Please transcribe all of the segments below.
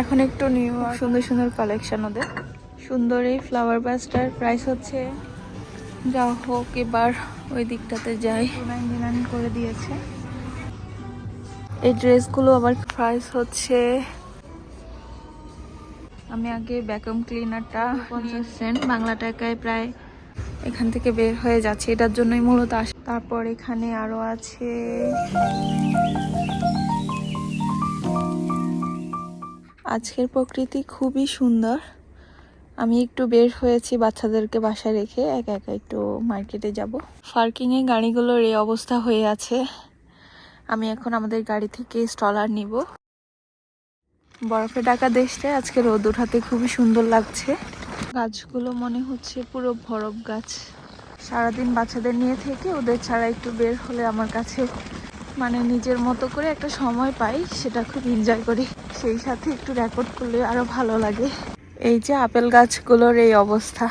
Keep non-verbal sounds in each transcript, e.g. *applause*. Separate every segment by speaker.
Speaker 1: এখন একটু নিউ সুন্দর সুন্দর কালেকশন ওদের। সুন্দর এই ফ্লাওয়ার বাসটার প্রাইস হচ্ছে যা হোক এবার ওই দিকটাতে যাই। নাইনটি নাইন করে দিয়েছে। এই ড্রেসগুলো আবার প্রাইস হচ্ছে। আমি আগে ভ্যাকুয়াম ক্লিনারটা পঞ্চাশ। সেন্ট বাংলা টাকায় প্রায় এখান থেকে বের হয়ে যাচ্ছে। এটার জন্যই মূলত আস তারপর এখানে আরও আছে। আজকের প্রকৃতি খুবই সুন্দর। আমি একটু বের হয়েছি বাচ্চাদেরকে বাসায় রেখে, একা একা একটু মার্কেটে যাব। পার্কিংয়ে গাড়িগুলোর এই অবস্থা হয়ে আছে। আমি এখন আমাদের গাড়ি থেকে স্টলার নিব। বরফে ঢাকা দেশটায় আজকে রোদ উঠাতে খুবই সুন্দর লাগছে। গাছগুলো মনে হচ্ছে পুরো বরফ গাছ সারাদিন বাচ্চাদের নিয়ে থেকে ওদের ছাড়া একটু বের হলে আমার কাছে মানে নিজের মতো করে একটা সময় পাই, সেটা খুব এনজয় করি। সেই সাথে একটু রেকর্ড করলে আরও ভালো লাগে। এই যে আপেল গাছগুলোর এই অবস্থা।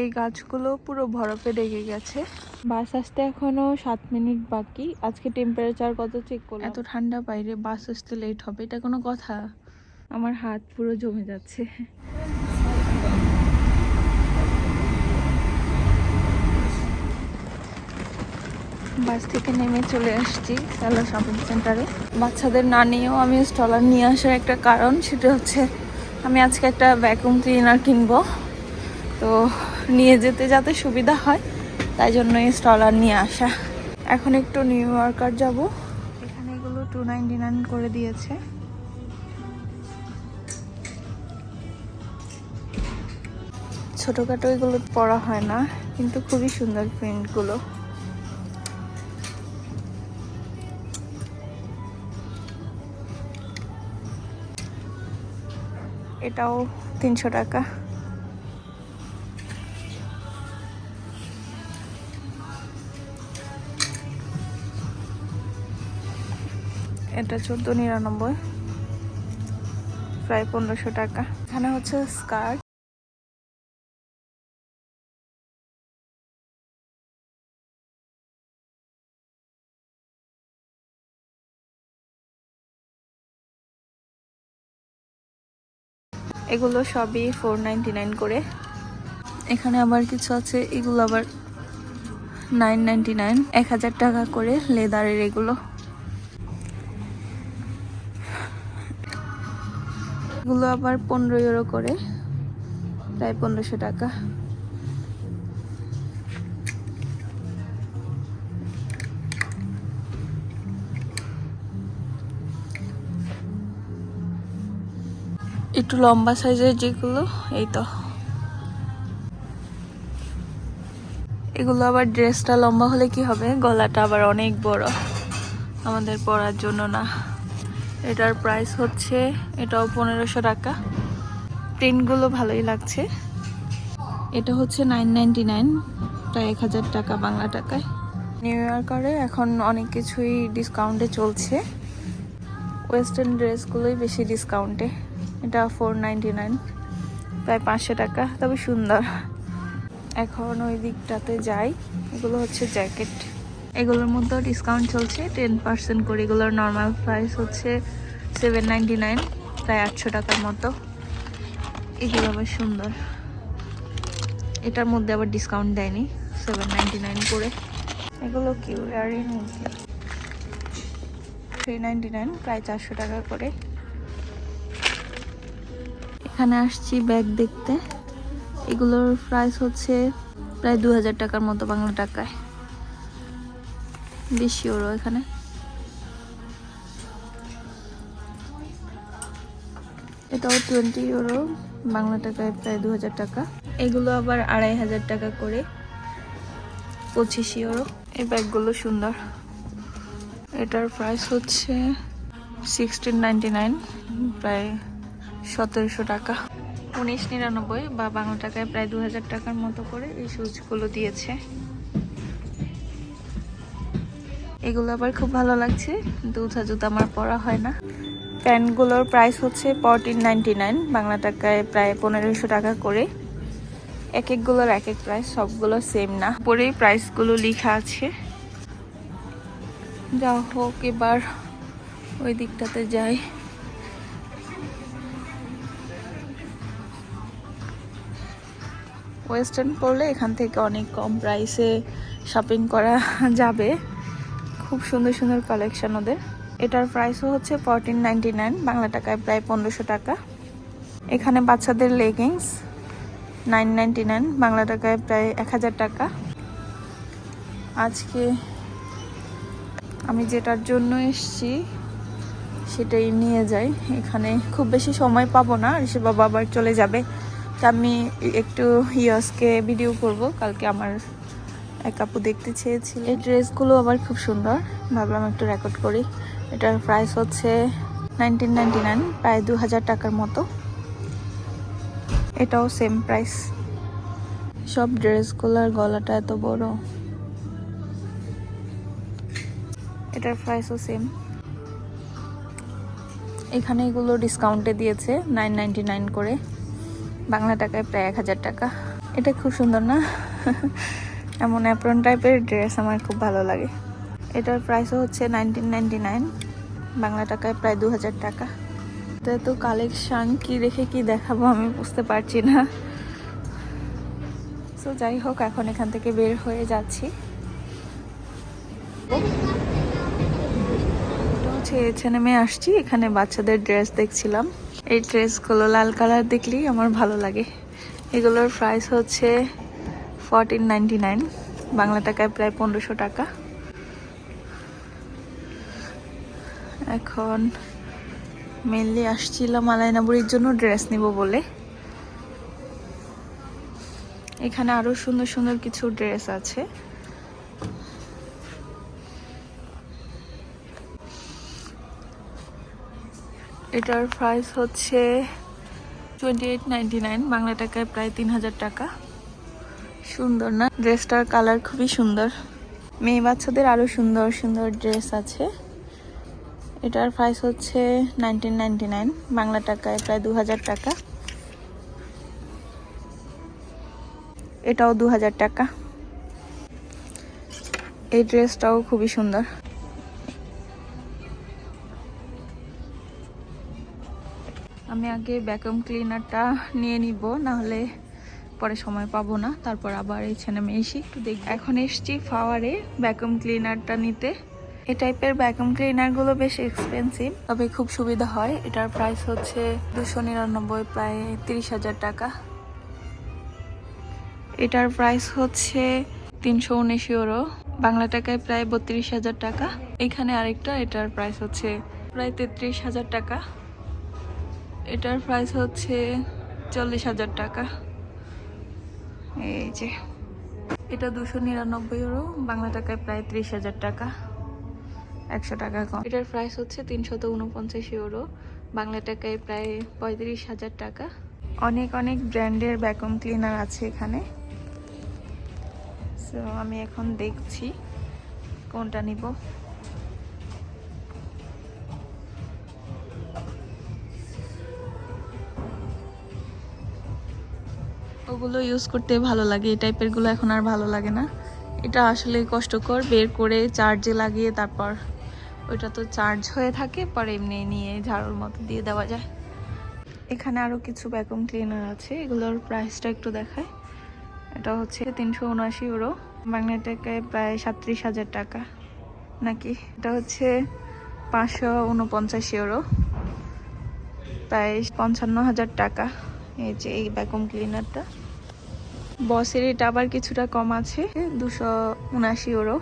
Speaker 1: এই গাছগুলো পুরো বরফে ঢেকে গেছে। বাস আসতে এখনও সাত মিনিট বাকি। আজকে টেম্পারেচার কত চেক করলাম? এত ঠান্ডা বাইরে বাস আসতে লেট হবে এটা কোনো কথা? আমার হাত পুরো জমে যাচ্ছে। বাস থেকে নেমে চলে আসছি স্যালো শপিং সেন্টারে বাচ্চাদের না নিয়েও আমি স্টলার নিয়ে আসার একটা কারণ সেটা হচ্ছে আমি আজকে একটা ভ্যাকুম ক্লিনার কিনবো। তো নিয়ে যেতে যাতে সুবিধা হয়, তাই জন্য এই স্টলার নিয়ে আসা। এখন একটু নিউ ইয়র্কার যাব। এখানে এগুলো টু নাইনটি নাইন করে দিয়েছে। ছোটোখাটো এগুলো পরা হয় না, কিন্তু খুবই সুন্দর প্রিন্টগুলো এটাও তিনশো টাকা। এটা চোদ্দ নিরানব্বই। প্রায় পনেরোশো টাকা। এখানে হচ্ছে স্কার্ট। এগুলো সবই ফোর করে। এখানে আবার কিছু আছে, এগুলো আবার নাইন নাইনটি নাইন এক হাজার টাকা করে লেদারের এগুলো। এগুলো আবার পনেরো ইউরো করে। প্রায় পনেরোশো টাকা। একটু লম্বা সাইজের যেগুলো, এই তো। এগুলো আবার ড্রেসটা লম্বা হলে কি হবে? গলাটা আবার অনেক বড়। আমাদের পরার জন্য না। এটার প্রাইস হচ্ছে, এটাও পনেরোশো টাকা। প্রিন্টগুলো ভালোই লাগছে। এটা হচ্ছে নাইন নাইনটি নাইন প্রায় এক হাজার টাকা বাংলা টাকায়। নিউ ইয়র্কারে এখন অনেক কিছুই ডিসকাউন্টে চলছে। ওয়েস্টার্ন ড্রেসগুলোই বেশি ডিসকাউন্টে এটা ফোর নাইনটি নাইন প্রায় পাঁচশো টাকা, তবে সুন্দর। এখন ওই দিকটাতে যাই। এগুলো হচ্ছে জ্যাকেট এগুলোর মধ্যেও ডিসকাউন্ট চলছে। টেন পার্সেন্ট করে এগুলোর নর্মাল প্রাইস হচ্ছে সেভেন নাইনটি নাইন প্রায় আটশো টাকার মতো। এগুলো আবার সুন্দর। এটার মধ্যে আবার ডিসকাউন্ট দেয়নি সেভেন নাইনটি নাইন করে। এগুলো কি ইয়ারিং থ্রি নাইনটি নাইন প্রায় চারশো টাকা করে। এখানে আসছি ব্যাগ দেখতে। এগুলোর প্রাইস হচ্ছে প্রায় দু হাজার টাকার মতো বাংলা টাকায়। বেশি ওরও এখানে এটাও টোয়েন্টি ইউরো বাংলা টাকায় প্রায় দু হাজার টাকা। এগুলো আবার আড়াই হাজার টাকা করে পঁচিশ ইউরো এই ব্যাগগুলো সুন্দর। এটার প্রাইস হচ্ছে সিক্সটিন নাইনটি নাইন প্রায় সতেরোশো টাকা। উনিশ নিরানব্বই বা বাংলা টাকায় প্রায় দু হাজার টাকার মতো করে এই সুচগুলো দিয়েছে। এগুলো আবার খুব ভালো লাগছে। দুধা জুতো আমার পরা হয় না। প্যান্টগুলোর প্রাইস হচ্ছে ফোরটিন নাইনটি নাইন বাংলা টাকায় প্রায় পনেরোশো টাকা করে। এক একগুলোর এক এক প্রাইস সবগুলো সেম না। পরেই প্রাইসগুলো লেখা আছে। যা হোক, এবার ওই দিকটাতে যাই। ওয়েস্টার্ন পড়লে এখান থেকে অনেক কম প্রাইসে শপিং করা যাবে। খুব সুন্দর সুন্দর কালেকশন ওদের। এটার প্রাইসও হচ্ছে ফোরটিন নাইন বাংলা টাকায় প্রায় পনেরোশো টাকা। এখানে বাচ্চাদের লেগিংস নাইন নাইন বাংলা টাকায় প্রায় এক হাজার টাকা। আজকে আমি যেটার জন্য এসছি, সেটাই নিয়ে যাই। এখানে খুব বেশি সময় পাবো না, ঋষি বাবা আবার চলে যাবে। তা আমি একটু ইয়সকে ভিডিও করব, কালকে আমার এক আপু দেখতে চেয়েছিল এই ড্রেসগুলো আবার খুব সুন্দর। ভাবলাম একটু রেকর্ড করি। এটার প্রাইস হচ্ছে নাইনটিন নাইনটি নাইন প্রায় দু হাজার টাকার মতো। এটাও সেম প্রাইস সব ড্রেসগুলোর গলাটা এত বড়। এটার প্রাইসও সেম এখানে এগুলো ডিসকাউন্টে দিয়েছে নাইন নাইনটি নাইন করে। বাংলা টাকায় প্রায় এক হাজার টাকা। এটা খুব সুন্দর না? *laughs* এমন অ্যাপ্রন টাইপের ড্রেস আমার খুব ভালো লাগে। এটার প্রাইসও হচ্ছে নাইনটিন নাইনটি নাইন বাংলা টাকায় প্রায় দু হাজার টাকা। তো এত কালেকশান কি রেখে কি দেখাবো আমি বুঝতে পারছি না। সো যাই হোক, এখন এখান থেকে বের হয়ে যাচ্ছি। হচ্ছে নেমে আসছি, এখানে বাচ্চাদের ড্রেস দেখছিলাম। এই ড্রেসগুলো লাল কালার দেখলেই আমার ভালো লাগে। এগুলোর প্রাইস হচ্ছে ফোরটিন নাইন বাংলা টাকায় প্রায় পনেরোশো টাকা। এখন মেনলি আসছিলাম আলাইনাবুরির জন্য ড্রেস নিব বলে। এখানে আরও সুন্দর সুন্দর কিছু ড্রেস আছে। এটার প্রাইস হচ্ছে twenty eight ninety nine Bangla টাকায় প্রায় তিন হাজার টাকা। সুন্দর না? ড্রেসটার কালার খুবই সুন্দর। মেয়ে বাচ্চাদের আরও সুন্দর সুন্দর ড্রেস আছে। এটার প্রাইস হচ্ছে নাইনটিন নাইনটি নাইন বাংলা টাকায় প্রায় দু হাজার টাকা। এটাও দু হাজার টাকা। এই ড্রেসটাও খুবই সুন্দর। আমি আগে ভ্যাকুয়াম ক্লিনারটা নিয়ে নিব, নাহলে পরে সময় পাবো না, তারপর আবার এই ছেলে এসে একটু দেখব। এখন এসছি ফাওয়ারে ভ্যাকুম ক্লিনারটা নিতে। এই টাইপের ভ্যাকুয়াম ক্লিনারগুলো বেশ এক্সপেন্সিভ তবে খুব সুবিধা হয়। এটার প্রাইস হচ্ছে দুশো নিরানব্বই, প্রায় তিরিশ হাজার টাকা। এটার প্রাইস হচ্ছে তিনশো উনিশ ইউরো, বাংলা টাকায় প্রায় বত্রিশ হাজার টাকা। এখানে আরেকটা, এটার প্রাইস হচ্ছে প্রায় তেত্রিশ হাজার টাকা। এটার প্রাইস হচ্ছে চল্লিশ হাজার টাকা। এই যে। এটা দুশো নিরানব্বই ইউরো বাংলা টাকায় প্রায় ত্রিশ হাজার টাকা, একশো টাকা কম। এটার প্রাইস হচ্ছে তিনশত উনপঞ্চাশ ইউরো বাংলা টাকায় প্রায় পঁয়ত্রিশ হাজার টাকা। অনেক অনেক ব্র্যান্ডের ভ্যাকুয়াম ক্লিনার আছে এখানে। সো আমি এখন দেখছি কোনটা নিব। ওগুলো ইউজ করতে ভালো লাগে। এই টাইপেরগুলো এখন আর ভালো লাগে না। এটা আসলে কষ্টকর। বের করে চার্জে লাগিয়ে তারপর ওইটা তো চার্জ হয়ে থাকে, পরে এমনি নিয়ে ঝাড়ুর মতো দিয়ে দেওয়া যায়। এখানে আরও কিছু ভ্যাকুম ক্লিনার আছে। এগুলোর প্রাইসটা একটু দেখায় এটা হচ্ছে তিনশো উনআশি ইউরো বাংলা টাকায় প্রায় সাত্রিশ হাজার টাকা। নাকি? এটা হচ্ছে পাঁচশো উনপঞ্চাশ ইউরো প্রায় পঞ্চান্ন হাজার টাকা। এই যে এই ভ্যাকুম ক্লিনারটা বসের এটা আবার কিছুটা কম আছে। দুশো উনাশি ওরও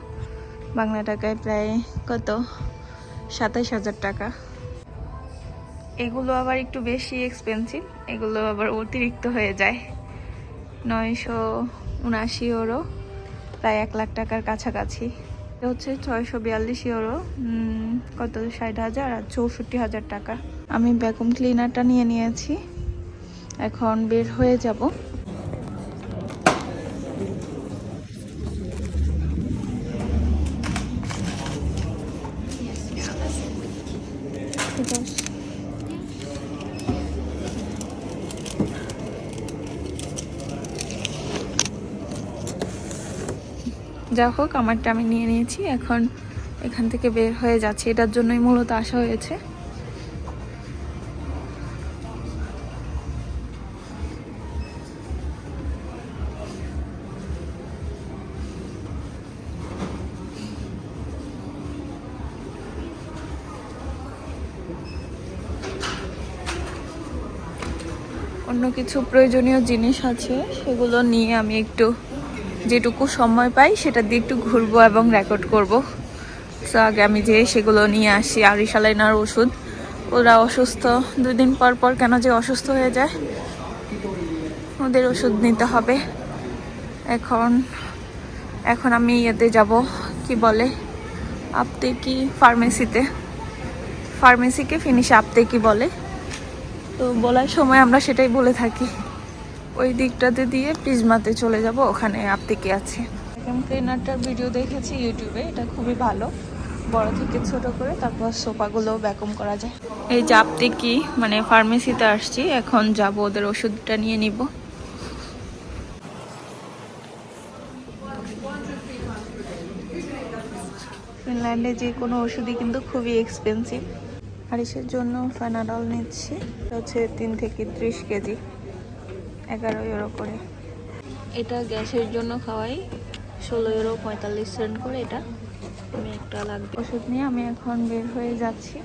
Speaker 1: বাংলা টাকায় প্রায় কত? সাতাইশ হাজার টাকা। এগুলো আবার একটু বেশি এক্সপেন্সিভ এগুলো আবার অতিরিক্ত হয়ে যায়। নয়শো উনাশি ওরও প্রায় এক লাখ টাকার কাছাকাছি। হচ্ছে ছয়শো বিয়াল্লিশ ইউরো কত? ষাট হাজার আর চৌষট্টি হাজার টাকা। আমি ভ্যাকুম ক্লিনারটা নিয়ে নিয়েছি। এখন বের হয়ে যাব। যা হোক, আমারটা আমি নিয়ে নিয়েছি। এখন এখান থেকে বের হয়ে যাচ্ছে। এটার জন্যই মূলত আসা হয়েছে। অন্য কিছু প্রয়োজনীয় জিনিস আছে, সেগুলো নিয়ে আমি একটু যেটুকু সময় পাই, সেটা দিয়ে একটু ঘুরবো এবং রেকর্ড করব। তো আগে আমি যে সেগুলো নিয়ে আসি আরিশালাইনার ওষুধ। ওরা অসুস্থ। দুই দিন পর পর কেন যে অসুস্থ হয়ে যায়, ওদের ওষুধ নিতে হবে। এখন এখন আমি ইয়েতে যাব, কি বলে আপতে কি ফার্মেসিতে ফার্মেসিকে ফিনিশে আপতে কি বলে। তো বলার সময় আমরা সেটাই বলে থাকি। ওই দিকটাতে দিয়ে প্রিজমাতে চলে যাব, ওখানে আপতিকে আছে। ভ্যাকুয়াম ক্লিনারটার ভিডিও দেখেছি ইউটিউবে, এটা খুবই ভালো। বড় থেকে ছোট করে, তারপর সোফাগুলো ভ্যাকুম করা যায়। এই যে আপতিকি মানে ফার্মেসিতে আসছি, এখন যাব, ওদের ওষুধটা নিয়ে নিব। ফিনল্যান্ডে যে কোনো ওষুধই কিন্তু খুবই এক্সপেন্সিভ হারিসের জন্য ফ্যানাডল নিচ্ছি হচ্ছে তিন থেকে ত্রিশ কেজি। এগারো ইউরো করে। এটা গ্যাসের জন্য খাওয়াই। ষোলো ইউরো পঁয়তাল্লিশ সেন্ট করে এটা। আমি একটা লাগবে। ওষুধ নিয়ে আমি এখন বের হয়ে যাচ্ছি।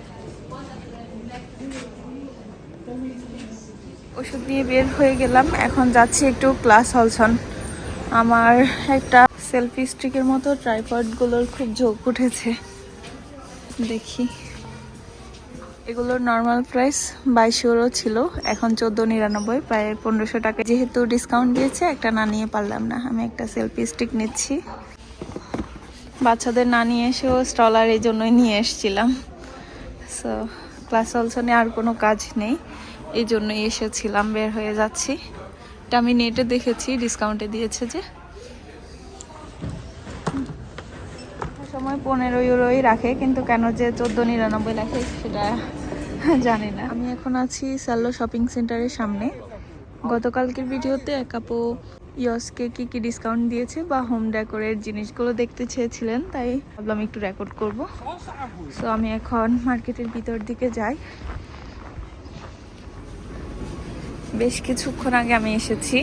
Speaker 1: ওষুধ নিয়ে বের হয়ে গেলাম। এখন যাচ্ছি একটু ক্লাস হলসন আমার একটা সেলফি স্টিকের মতো ট্রাইপডগুলোর খুব ঝোঁক উঠেছে। দেখি। এগুলোর নর্মাল প্রাইস বাইশ ইউরো ছিল। এখন চোদ্দ নিরানব্বই, প্রায় পনেরোশো টাকা। যেহেতু ডিসকাউন্ট দিয়েছে, একটা না নিয়ে পারলাম না। আমি একটা সেলফি স্টিক নিচ্ছি। বাচ্চাদের না নিয়ে এসেও স্টলার এই জন্যই নিয়ে এসেছিলাম। সো ক্লাস অলসনে আর কোনো কাজ নেই। এই জন্যই এসেছিলাম, বের হয়ে যাচ্ছি। এটা আমি নেটে দেখেছি ডিসকাউন্টে দিয়েছে যে সময় পনেরো ইউরোই রাখে, কিন্তু কেন যে চোদ্দ নিরানব্বই রাখে সেটা জানি না। আমি এখন আছি স্যালো শপিং সেন্টারের সামনে। গতকালকের ভিডিওতে এক আপু ইয়সকে কি কি ডিসকাউন্ট দিয়েছে বা হোম ডেকোরের জিনিসগুলো দেখতে চেয়েছিলেন, তাই ভাবলাম একটু রেকর্ড করব। সো আমি এখন মার্কেটের ভিতর দিকে যাই। বেশ কিছুক্ষণ আগে আমি এসেছি।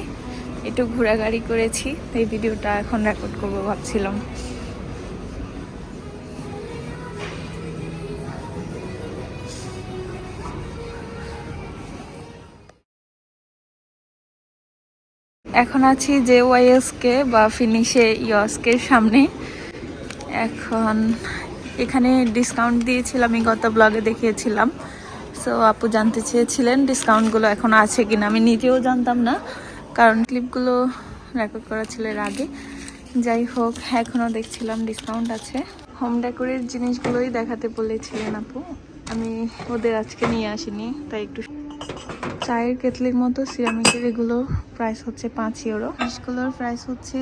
Speaker 1: একটু ঘোরাঘুরি করেছি এই ভিডিওটা এখন রেকর্ড করব ভাবছিলাম। এখন আছি যে ওয়াইএসকে বা ফিনিশে ইয়সকের সামনে। এখন এখানে ডিসকাউন্ট দিয়েছিলাম, আমি গত ব্লগে দেখিয়েছিলাম। সো আপু জানতে চেয়েছিলেন ডিসকাউন্টগুলো এখন আছে কিনা, আমি নিজেও জানতাম না। কারণ ক্লিপগুলো রেকর্ড করা ছিল এর আগে। যাই হোক এখনও দেখছিলাম ডিসকাউন্ট আছে। হোম ডেকোরের জিনিসগুলোই দেখাতে বলেছিলেন আপু। আমি ওদের আজকে নিয়ে আসিনি, তাই একটু চায়ের কেতলির মতো সিরামিকের এগুলো প্রাইস হচ্ছে পাঁচ ইউরো হাঁসগুলোর প্রাইস হচ্ছে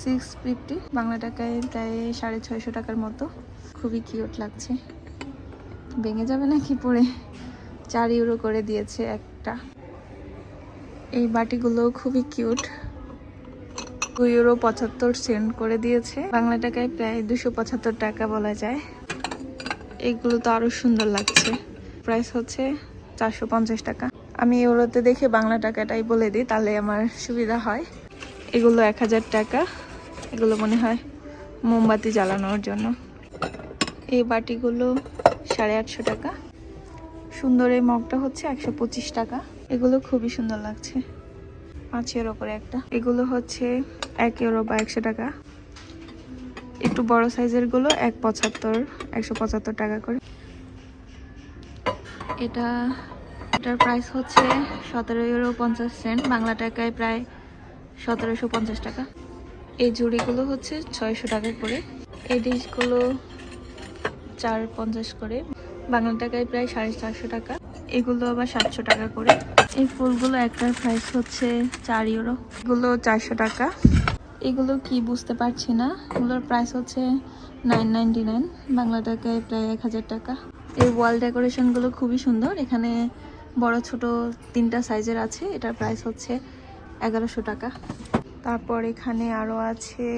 Speaker 1: সিক্স ফিফটি বাংলা টাকায় প্রায় সাড়ে ছয়শো টাকার মতো। খুবই কিউট লাগছে। ভেঙে যাবে নাকি পরে? চার ইউরো করে দিয়েছে একটা। এই বাটিগুলো খুবই কিউট দুই ইউরো পঁচাত্তর সেন্ট করে দিয়েছে। বাংলা টাকায় প্রায় দুশো পঁচাত্তর টাকা বলা যায়। এগুলো তো আরও সুন্দর লাগছে। প্রাইস হচ্ছে চারশো পঞ্চাশ টাকা। আমি ইউরোতে দেখে বাংলা টাকাটাই বলে দিই, তাহলে আমার সুবিধা হয়। এগুলো এক হাজার টাকা। এগুলো মনে হয় মোমবাতি জ্বালানোর জন্য। এই বাটিগুলো সাড়ে আটশো টাকা। সুন্দর এই মগটা হচ্ছে একশো পঁচিশ টাকা। এগুলো খুবই সুন্দর লাগছে। পাঁচ ইউরো করে একটা। এগুলো হচ্ছে এক ইউরো বা একশো টাকা। একটু বড় সাইজেরগুলো, এক পঁচাত্তর, একশো পঁচাত্তর টাকা করে। এটা এটার প্রাইস হচ্ছে সতেরো ইউরো পঞ্চাশ সেন্ট বাংলা টাকায় প্রায় সতেরোশো পঞ্চাশ টাকা। এই জুড়িগুলো হচ্ছে ছয়শো টাকা করে। এই ডিশগুলো চার পঞ্চাশ করে। বাংলা টাকায় প্রায় সাড়ে চারশো টাকা। এগুলো আবার সাতশো টাকা করে। এই ফুলগুলো একটার প্রাইস হচ্ছে চার ইউরো এগুলো চারশো টাকা। এগুলো কি বুঝতে পারছি না। এগুলোর প্রাইস হচ্ছে নাইন নাইনটি নাইন বাংলা টাকায় প্রায় এক হাজার টাকা। এই ওয়াল ডেকোরেশনগুলো খুবই সুন্দর। এখানে বড় ছোট তিনটা সাইজের আছে, এটার প্রাইস হচ্ছে এগারোশো টাকা। তারপর এখানে আরও আছে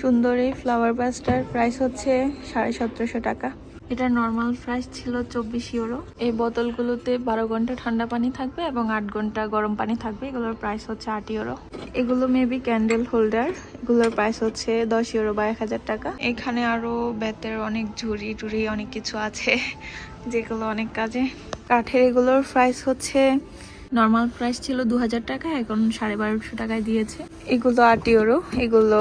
Speaker 1: সুন্দর এই ফ্লাওয়ার বাসটার প্রাইস হচ্ছে সাড়ে সতেরোশো টাকা। এটা নর্মাল প্রাইস ছিল চব্বিশ ইউরো এই বোতলগুলোতে বারো ঘণ্টা ঠান্ডা পানি থাকবে এবং আট ঘণ্টা গরম পানি থাকবে, এগুলোর প্রাইস হচ্ছে আট ইউরো এগুলো মেবি ক্যান্ডেল হোল্ডার এগুলোর প্রাইস হচ্ছে দশ ইউরো বা এক হাজার টাকা। এখানে আরও বেতের অনেক ঝুড়ি টুড়ি অনেক কিছু আছে *laughs* যেগুলো অনেক কাজে। কাঠের এগুলোর প্রাইস হচ্ছে নর্মাল প্রাইস ছিল দু হাজার টাকা এখন সাড়ে বারোশো টাকায় দিয়েছে। এগুলো আট ইউরো এগুলো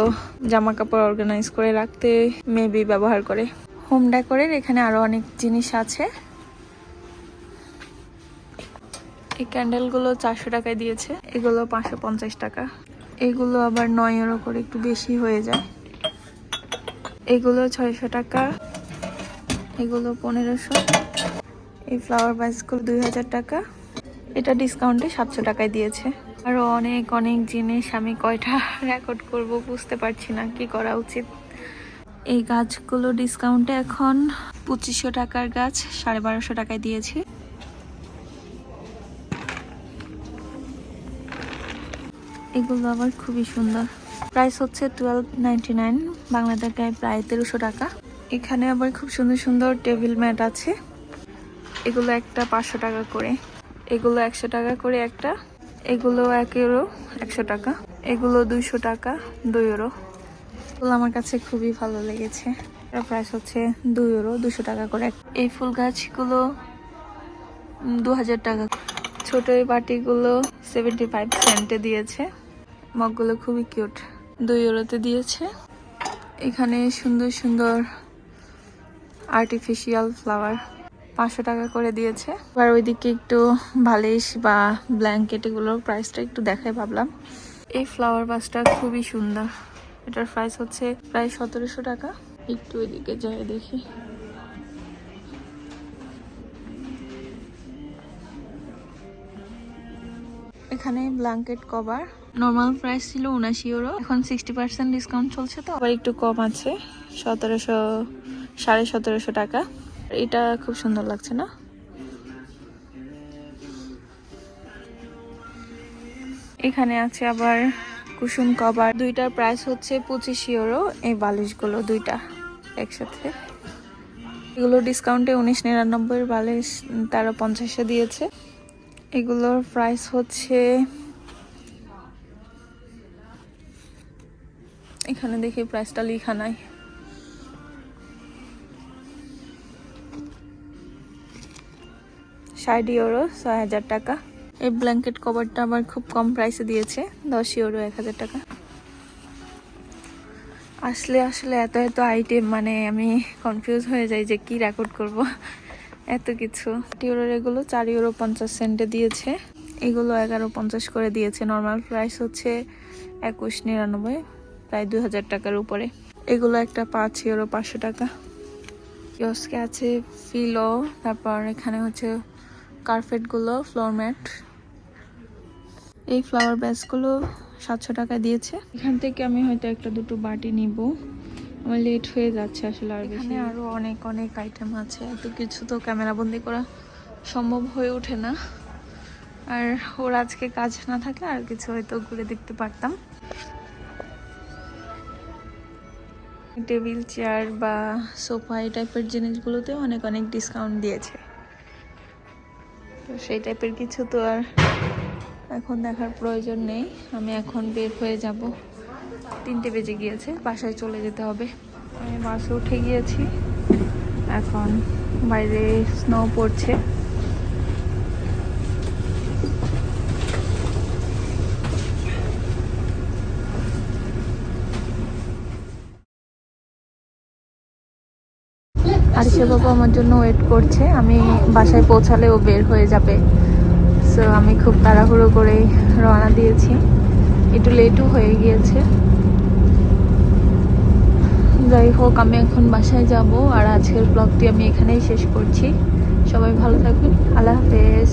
Speaker 1: জামা কাপড় অর্গানাইজ করে রাখতে মেবি ব্যবহার করে। হোম ডেকোরের এখানে আরও অনেক জিনিস আছে। এই ক্যান্ডেলগুলো চারশো টাকায় দিয়েছে এগুলো পাঁচশো পঞ্চাশ টাকা। এগুলো আবার নয় ইউরো করে একটু বেশি হয়ে যায়। এগুলো ছয়শো টাকা, এগুলো পনেরোশো। এই ফ্লাওয়ার বাসগুলো দুই হাজার টাকা। এটা ডিসকাউন্টে সাতশো টাকায় দিয়েছে। আরও অনেক অনেক জিনিস আমি কয়টা রেকর্ড করব বুঝতে পারছি না, কি করা উচিত? এই গাছগুলো ডিসকাউন্টে এখন পঁচিশশো টাকার গাছ, সাড়ে বারোশো টাকায় দিয়েছে। এগুলো আবার খুবই সুন্দর। প্রাইস হচ্ছে টুয়েলভ নাইনটি নাইন বাংলা টাকায় প্রায় তেরোশো টাকা। এখানে আবার খুব সুন্দর সুন্দর টেবিল ম্যাট আছে। এগুলো একটা পাঁচশো টাকা করে। এগুলো একশো টাকা করে একটা। এগুলো এক ইউরো একশো টাকা। এগুলো দুইশো টাকা, দুই ইউরো এগুলো আমার কাছে খুবই ভালো লেগেছে। প্রাইস হচ্ছে দুই ইউরো দুশো টাকা করে। এই ফুল গাছগুলো দু হাজার টাকা। ছোট এই বাটিগুলো সেভেন্টি ফাইভ সেন্টে দিয়েছে। মগগুলো খুবই কিউট। দুই ইউরোতে দিয়েছে। এখানে সুন্দর সুন্দর আর্টিফিশিয়াল ফ্লাওয়ার পাঁচশো টাকা করে দিয়েছে। এবার ওইদিকে একটু বালিশ বা ব্ল্যাঙ্কেট এগুলোর প্রাইসটা একটু দেখাই ভাবলাম। এই ফ্লাওয়ার বাসটা খুবই সুন্দর। এটার প্রাইস হচ্ছে প্রায় সতেরোশো টাকা। একটু ওইদিকে যাই দেখি। এখানে ব্ল্যাঙ্কেট কভার নর্মাল প্রাইস ছিল উনাশি ইউরো এখন সিক্সটি পার্সেন্ট ডিসকাউন্ট চলছে তো। আবার একটু কম আছে, সতেরোশো, সাড়ে সতেরোশো টাকা। এটা খুব সুন্দর লাগছে না? এখানে আছে আবার কুসুম কভার দুইটার প্রাইস হচ্ছে পঁচিশ ইউরো এই বালিশগুলো দুইটা একসাথে। এগুলো ডিসকাউন্টে উনিশ নিরানব্বই বালিশ তেরো পঞ্চাশে দিয়েছে। এগুলোর প্রাইস হচ্ছে এখানে দেখি প্রাইসটা লেখা নাই। ষাট ইউরো ছয় হাজার টাকা। এই ব্ল্যাঙ্কেট কভারটা আবার খুব কম প্রাইসে দিয়েছে, দশ ইউরো এক হাজার টাকা। আসলে আসলে এত এত আইটেম মানে আমি কনফিউজ হয়ে যাই যে কি রেকর্ড করব। এত কিছু। ইউরোর এগুলো চার ইউরো পঞ্চাশ সেন্টে দিয়েছে। এগুলো এগারো পঞ্চাশ করে দিয়েছে। নর্মাল প্রাইস হচ্ছে একুশ নিরানব্বই, প্রায় দুই হাজার টাকার উপরে। এগুলো একটা পাঁচ ইউরো পাঁচশো টাকা। কিয়স্কে আছে, ফিলো, তারপর এখানে হচ্ছে কার্পেটগুলো, ফ্লোর ম্যাট। এই ফ্লাওয়ার ব্যাসগুলো সাতশো টাকা দিয়েছে। এখান থেকে আমি হয়তো একটা দুটো বাটি নিব। আমার লেট হয়ে যাচ্ছে আসলে আর এখানে আরও অনেক অনেক আইটেম আছে। এত কিছু তো ক্যামেরা বন্দি করা সম্ভব হয়ে ওঠে না। আর ওর আজকে কাজ না থাকলে আর কিছু হয়তো ঘুরে দেখতে পারতাম। টেবিল চেয়ার বা সোফা এই টাইপের জিনিসগুলোতেও অনেক অনেক ডিসকাউন্ট দিয়েছে। তো সেই টাইপের কিছু তো আর এখন দেখার প্রয়োজন নেই। আমি এখন বের হয়ে যাব। তিনটে বেজে গিয়েছে, বাসায় চলে যেতে হবে। আমি বাসে উঠে গিয়েছি। এখন বাইরে স্নো পড়ছে। আর আরিশা বাবা আমার জন্য ওয়েট করছে। আমি বাসায় পৌঁছালে ও বের হয়ে যাবে। সো আমি খুব তাড়াহুড়ো করে রওনা দিয়েছি। একটু লেটও হয়ে গিয়েছে। যাই হোক আমি এখন বাসায় যাব আর আজকের ব্লগটি আমি এখানেই শেষ করছি। সবাই ভালো থাকবেন আল্লাহ হাফেজ।